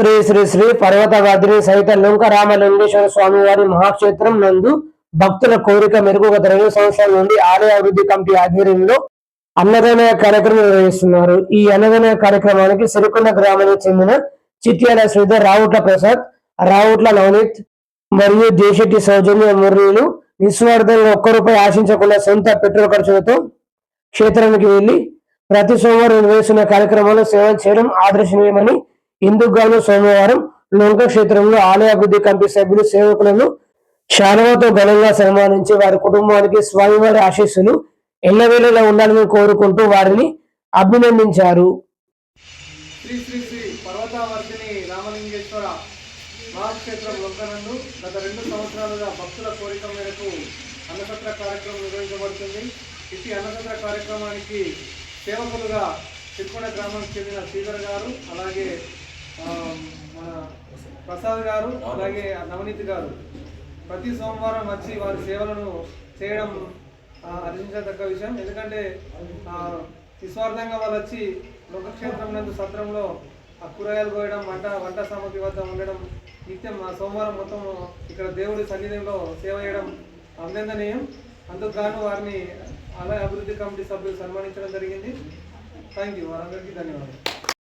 శ్రీ శ్రీ శ్రీ పర్వతగాద్రి సహిత లుంక రామలింగేశ్వర స్వామి వారి మహాక్షేత్రం నందు భక్తుల కోరిక మెరుగు గత రెండు సంవత్సరాల నుండి ఆలయ అభివృద్ధి కమిటీ ఆధ్వర్యంలో అన్నదాన కార్యక్రమం నిర్వహిస్తున్నారు. ఈ అన్నదాన కార్యక్రమానికి సిరికొండ గ్రామానికి చెందిన చిట్యాల శ్రీధర్ రావుట్ల ప్రసాద్ రావుట్ల నవనీత్ మరియు దేశెట్టి సౌజన్య మురళీలు నిస్వార్థంగా ఒక్క రూపాయి ఆశించకుండా సొంత పెట్రోల్ ఖర్చులతో క్షేత్రానికి వెళ్ళి ప్రతి సోమవారం నిర్వహిస్తున్న కార్యక్రమాల్లో సేవ చేయడం ఆదర్శనీయమని ఇందుకు గాను సోమవారం లంక క్షేత్రంలో ఆలయ అభివృద్ధి కమిటీ సభ్యులు సేవకులను శాలువాతో ఘనంగా సన్మానించి వారి కుటుంబానికి స్వామివారి ఆశీస్సులు ఎల్లవేళలా ఉండాలని కోరుకుంటూ వారిని అభినందించారు. శ్రీ శ్రీ శ్రీ పర్వతావర్తిని రామలింగేశ్వర మహాక్షేత్రం లొంకనందు గత రెండు సంవత్సరాలుగా భక్తుల కోరిక మేరకు అన్నసత్ర కార్యక్రమం నిర్వహించబడుతుంది. ఇట్టి అన్నసత్ర కార్యక్రమానికి సేవకులుగా చిక్కుడ గ్రామానికి చెందిన శ్రీధర్ గారు అలాగే మన ప్రసాద్ గారు అలాగే నవనీత్ గారు. ప్రతి సోమవారం వచ్చి వారి సేవలను చేయడం ఆ, హర్షించదగ్గ విషయం. ఎందుకంటే నిస్వార్థంగా వాళ్ళు వచ్చి లోకక్షేత్రం నందు సత్రంలో ఆ కూరగాయలు కోయడం వంట వంట సామగ్రి వద్ద ఉండడం నిత్యం ఆ సోమవారం మొత్తం ఇక్కడ దేవుడి సన్నిధిలో సేవ చేయడం అభినందనీయం. అందుకు గాను వారిని ఆలయ అభివృద్ధి కమిటీ సభ్యులు సన్మానించడం జరిగింది. థ్యాంక్ యూ వారందరికీ ధన్యవాదాలు.